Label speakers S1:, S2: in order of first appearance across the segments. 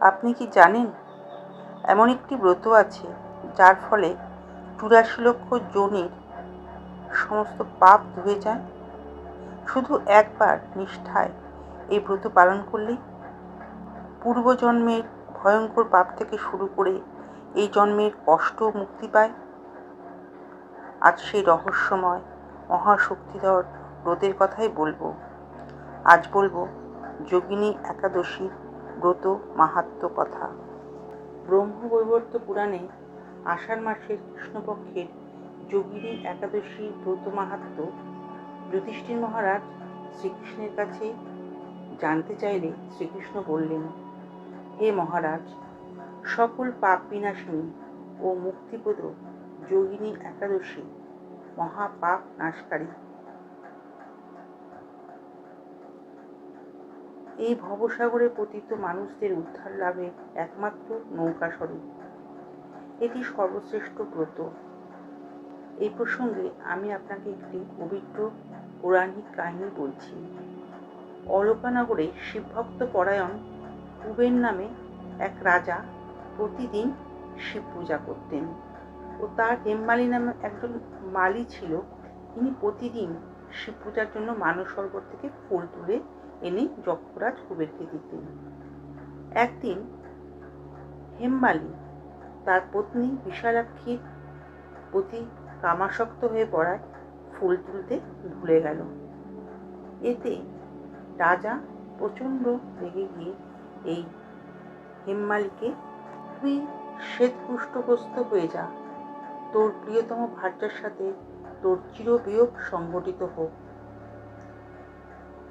S1: আপনি কি জানেন? এমন একটি ব্রত আছে, যার ফলে চুরাশি লক্ষ জনের সমস্ত পাপ ধুয়ে যায়। শুধু একবার নিষ্ঠায় এই ব্রত পালন করলেই পূর্বজন্মের ভয়ঙ্কর পাপ থেকে শুরু করে এই জন্মের কষ্ট মুক্তি পায়। আজ সেই রহস্যময়, মহাশক্তিধর ব্রতের কথাই বলব। আজ বলব, যোগিনী একাদশীর ব্রত মাহাত্ম কথা। ব্রহ্মবৈবর্ত পুরাণে আষাঢ় মাসের কৃষ্ণপক্ষের যোগিনী একাদশী ব্রত মাহাত্ম যুধিষ্ঠির মহারাজ শ্রীকৃষ্ণের কাছে জানতে চাইলে শ্রীকৃষ্ণ বললেন, হে মহারাজ, সকল পাপ বিনাশিনী ও মুক্তিপ্রদ যোগিনী একাদশী মহাপাপ নাশকারী এই ভবসাগরে পতিত মানুষদের উদ্ধার লাভের একমাত্র নৌকা স্বরূপ। এটি সর্বশ্রেষ্ঠ ব্রত। এই প্রসঙ্গে আমি আপনাকে একটি পবিত্র পৌরাণিক কাহিনী বলছি। অলকানগরে শিবভক্ত পরায়ণ কুবের নামে এক রাজা প্রতিদিন শিব পূজা করতেন ও তার হেমমালি নামে একজন মালি ছিল। তিনি প্রতিদিন শিব পূজার জন্য মানস সরোবর থেকে ফুল তুলে এনে যক্ষরাজ কুবেরকে দিতেন একদিন হেমমালি তার পত্নী বিশালাক্ষীর প্রতি কামাসক্ত হয়ে পড়ায় ফুল তুলতে ভুলে গেল। এতে রাজা প্রচণ্ড রেগে গিয়ে এই হেমমালিকে, তুই শ্বেতপুষ্টগ্রস্ত হয়ে যা। তোর প্রিয়তম ভার্যার সাথে তোর চিরবিয়োগ সংগঠিত হোক।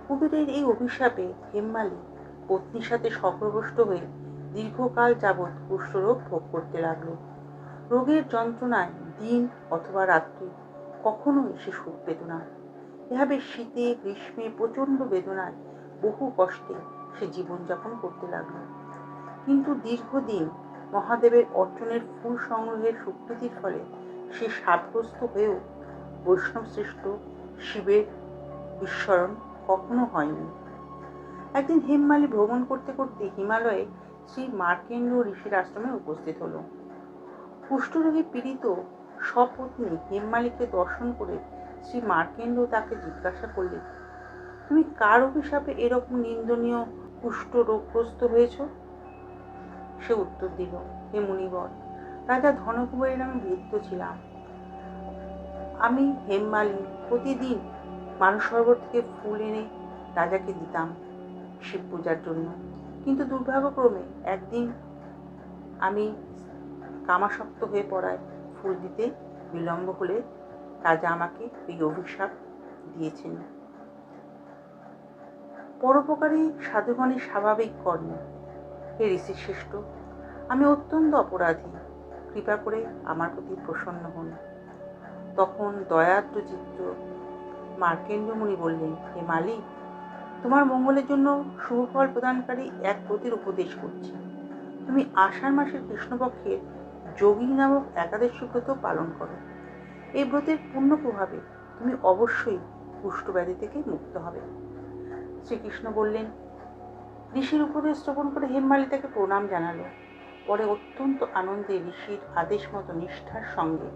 S1: কুবেরের এই অভিশাপে হেমমালি পত্নীর সাথে সকরগ্রস্ত হয়ে দীর্ঘকাল যাবৎ কুষ্ঠরোগ ভোগ করতে লাগল। রোগের যন্ত্রণায় দিন অথবা রাত্রি কখনোই সে সুখ পেত না। এভাবে শীতে, গ্রীষ্মে প্রচণ্ড বেদনায় বহু কষ্টে সে জীবনযাপন করতে লাগল। কিন্তু দীর্ঘদিন মহাদেবের অর্জনের ফুল সংগ্রহের স্বীকৃতির ফলে সে সাপগ্রস্ত হয়েও বৈষ্ণব শ্রেষ্ঠ শিবের বিস্মরণ কখনো হয়নি। একদিন হেমমালি ভ্রমণ করতে করতে হিমালয়ে শ্রী মার্কেন্দ্র ঋষির আশ্রমে উপস্থিত হলো। কুষ্ঠরোগে পীড়িত সপত্নী হেমমালিকে দর্শন করে শ্রী মার্কেন্দ্র তাকে জিজ্ঞাসা করলেন, তুমি কার অভিশাপে এরকম নিন্দনীয় কুষ্ঠ রোগগ্রস্ত হয়েছ? সে উত্তর দিল, হে মুনিবর রাজা ধনকুমারী নামে ভৃত্য ছিলাম। আমি হেমমালি প্রতিদিন মানুষ সরোবর থেকে ফুল এনে রাজাকে দিতাম শিব পূজার জন্য। কিন্তু দুর্ভাগ্যক্রমে একদিন আমি কামাসক্ত হয়ে পড়ায় ফুল দিতে বিলম্ব হলে রাজা আমাকে এই অভিশাপ দিয়েছেন। পরোপকারী সাধুগণের স্বাভাবিক কর্ম হে ঋষি শ্রেষ্ঠ আমি অত্যন্ত অপরাধী। কৃপা করে আমার প্রতি প্রসন্ন হন। তখন দয়াদ্র চিত্র মার্কেন্দ্রমণি বললেন, হে মালিক, তোমার মঙ্গলের জন্য শুভফল প্রদানকারী এক ব্রতের উপদেশ করছি। তুমি আষাঢ় মাসের কৃষ্ণপক্ষের যোগী নামক একাদশী ব্রত পালন করো। এই ব্রতের পূর্ণ প্রভাবে তুমি অবশ্যই কুষ্ঠব্যাধি থেকে মুক্ত হবে। শ্রীকৃষ্ণ বললেন, ঋষির উপদেশ শ্রবণ করে হেমমালি তাকে প্রণাম জানালো। পরে অত্যন্ত আনন্দে ঋষির আদেশ মতো নিষ্ঠার সঙ্গে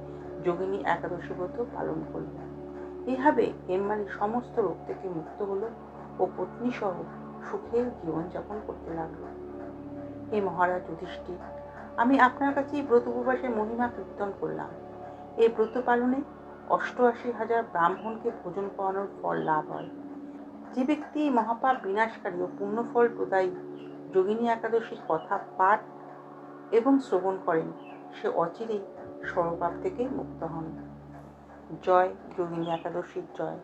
S1: যোগিনী একাদশী ব্রত পালন করল। এভাবে হেমমালি সমস্ত রোগ থেকে মুক্ত হলো ও পত্নী সহ সুখে জীবনযাপন করতে লাগল। হে মহারাজ যুধিষ্ঠির, আমি আপনার কাছে এই ব্রত উপবাসের মহিমা কীর্তন করলাম। এই ব্রত পালনে অষ্টআশি হাজার ব্রাহ্মণকে ভোজন করানোর ফল লাভ হয়। যে ব্যক্তি মহাপাপ বিনাশকারী ও পুণ্যফল প্রদায়ী যোগিনী একাদশীর কথা পাঠ এবং শ্রবণ করেন, সে অচিরেই সর্বপাপ থেকে মুক্ত হন। জয় যোগিনী একাদশীর জয়।